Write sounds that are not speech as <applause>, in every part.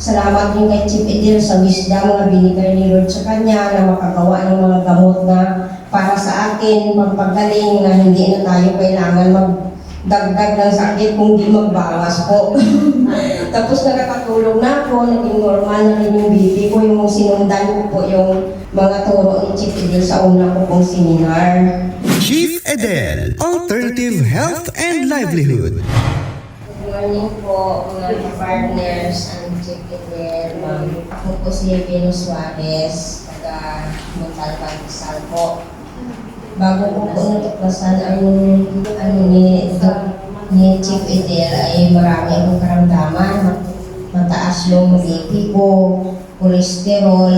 salamat din kay Chief Edil sa wisdom na binigay ni Lord sa kanya na makagawa ng mga gamot na para sa akin, magpagaling na hindi na tayo kailangan magdagdag ng sakit kung di magbawas po. <laughs> Tapos nakakatulong na ako, naging normal na rin yung baby ko, yung sinundan ko po yung mga turo ni Chief Edil sa una ko pong seminar. Chief Edel, Alternative Health and Livelihood. Morning po mga partners and Edel, ma'am. Ako po si Venus Suarez, taga Montalban, Rizal po. Bago ko po natuklasan ang ano ni, ni Chief Edel ay marami akong karamdaman. Mataas yung BP ko, cholesterol,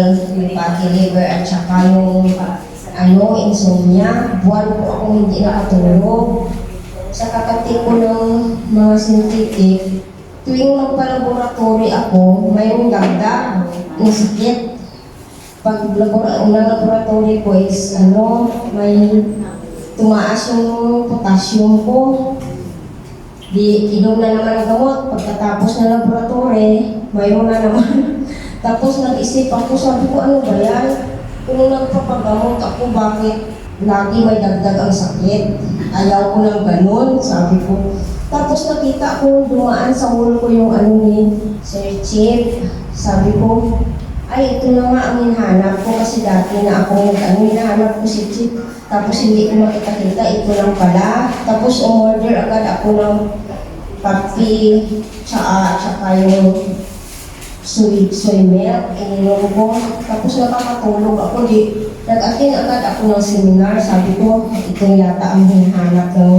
fatty liver, at saka yung ano, insomnia. Buwan po akong hindi nakatulog. Sa kakati ko ng mga synthetic, tuwing magpa-laboratory ako, mayroong dagdag ng sakit. Pag labora, laboratory ko is, ano, may tumaas yung potassium ko. Di, inom na naman ang gamot. Pagkatapos ng laboratory, mayroon na naman. <laughs> Tapos nag-isip ako, sabi ko, ano ba yan? Kung nagpapagamot ako, bakit lagi may dagdag ang sakit? Ayaw ko ng ganun, sabi ko. Tapos nakita ko, dumaan sa ulo ko yung ano ni Sir Chief. Sabi ko, ay, ito na nga ang hinahanap ko kasi dati na ako ano, hinahanap ko si Chief. Tapos hindi ko makita-kita, ito lang pala. Tapos umorder agad ako ng papi, tsaka, tsaka yung soy, soy milk, ininom ko. Tapos nakakatulog ako, di, nag-attend agad ako ng seminar. Sabi ko, ito yata ang hinahanap ng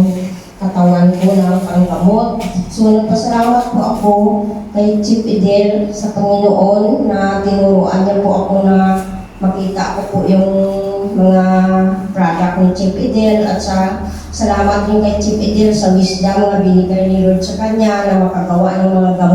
katawan ko na panggamot. So, nagpasalamat po ako kay Chief Edel sa Panginoon na tinuruan niya po ako na makita ko po yung mga product ni Chief Edel at sa salamat din kay Chief Edel sa wisdom na binigay ni Lord sa kanya na makagawa ng mga gamot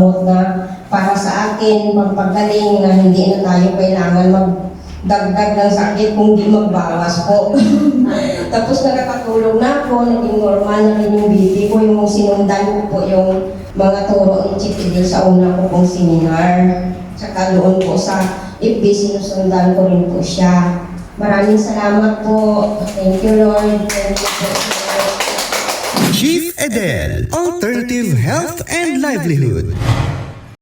akin, magpagaling na hindi na tayo kailangan magdagdag ng sakit kung di magbawas po. <laughs> Tapos nakakatulong na ako, naging normal na rin yung baby ko, yung sinundan ko po yung mga turo ni Chief sa una ko pong seminar. Tsaka doon po sa FB, sinusundan ko rin po siya. Maraming salamat po. Thank you, Lord. Thank you po. Chief Edel, Alternative Health and Livelihood.